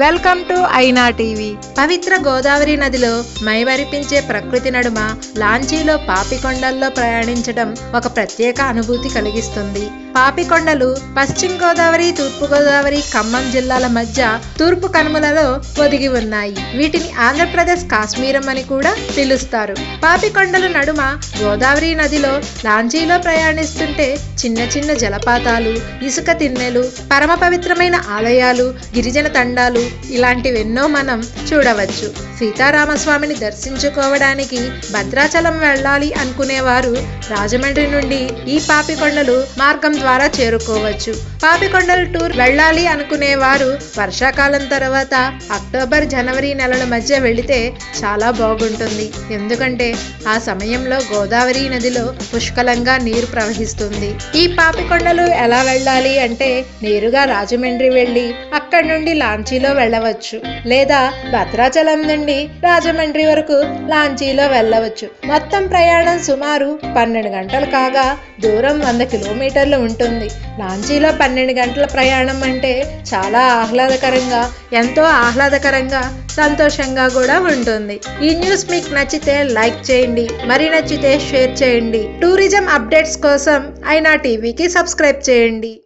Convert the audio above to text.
Welcome to Aina TV. పవిత్ర గోదావరి నదిలో మైవరిపించే ప్రకృతి నడుమ లాంచీలో పాపికొండల్లో ప్రయాణించడం ఒక ప్రత్యేక అనుభూతి కలిగిస్తుంది. పాపికొండలు పశ్చిమ గోదావరి తూర్పు గోదావరి ఖమ్మం జిల్లాల మధ్య తూర్పు కనుమలలో ఒదిగి ఉన్నాయి. వీటిని ఆంధ్రప్రదేశ్ కాశ్మీరం అని కూడా పిలుస్తారు. పాపికొండల నడుమ గోదావరి నదిలో లాంచీలో ప్రయాణిస్తుంటే చిన్న చిన్న జలపాతాలు ఇసుక తిన్నెలు పరమ పవిత్రమైన ఆలయాలు గిరిజన తండాలు ఇలాంటివెన్నో మనం చూడవచ్చు. సీతారామస్వామిని దర్శించుకోవడానికి భద్రాచలం వెళ్ళాలి అనుకునేవారు రాజమండ్రి నుండి ఈ పాపికొండలు మార్గం ద్వారా చేరుకోవచ్చు. పాపికొండల టూర్ వెళ్ళాలి అనుకునేవారు వర్షాకాలం తర్వాత అక్టోబర్ జనవరి నెలల మధ్య వెళితే చాలా బాగుంటుంది. ఎందుకంటే ఆ సమయంలో గోదావరి నదిలో పుష్కలంగా నీరు ప్రవహిస్తుంది. ఈ పాపికొండలు ఎలా వెళ్ళాలి అంటే నేరుగా రాజమండ్రి వెళ్ళి అక్కడి నుండి లాంచీలో వెళ్ళవచ్చు. లేదా భద్రాచలం నుండి రాజమండ్రి వరకు లాంచీలో వెళ్ళవచ్చు. మొత్తం ప్రయాణం సుమారు పన్నెండు గంటలు కాగా దూరం వంద కిలోమీటర్లు ఉంటుంది. లాంచీలో పన్నెండు గంటల ప్రయాణం అంటే చాలా ఆహ్లాదకరంగా ఎంతో ఆహ్లాదకరంగా సంతోషంగా కూడా ఉంటుంది. ఈ న్యూస్ మీకు నచ్చితే లైక్ చేయండి మరి నచ్చితే షేర్ చేయండి. టూరిజం అప్డేట్స్ కోసం అయినా టీవీకి సబ్స్క్రైబ్ చేయండి.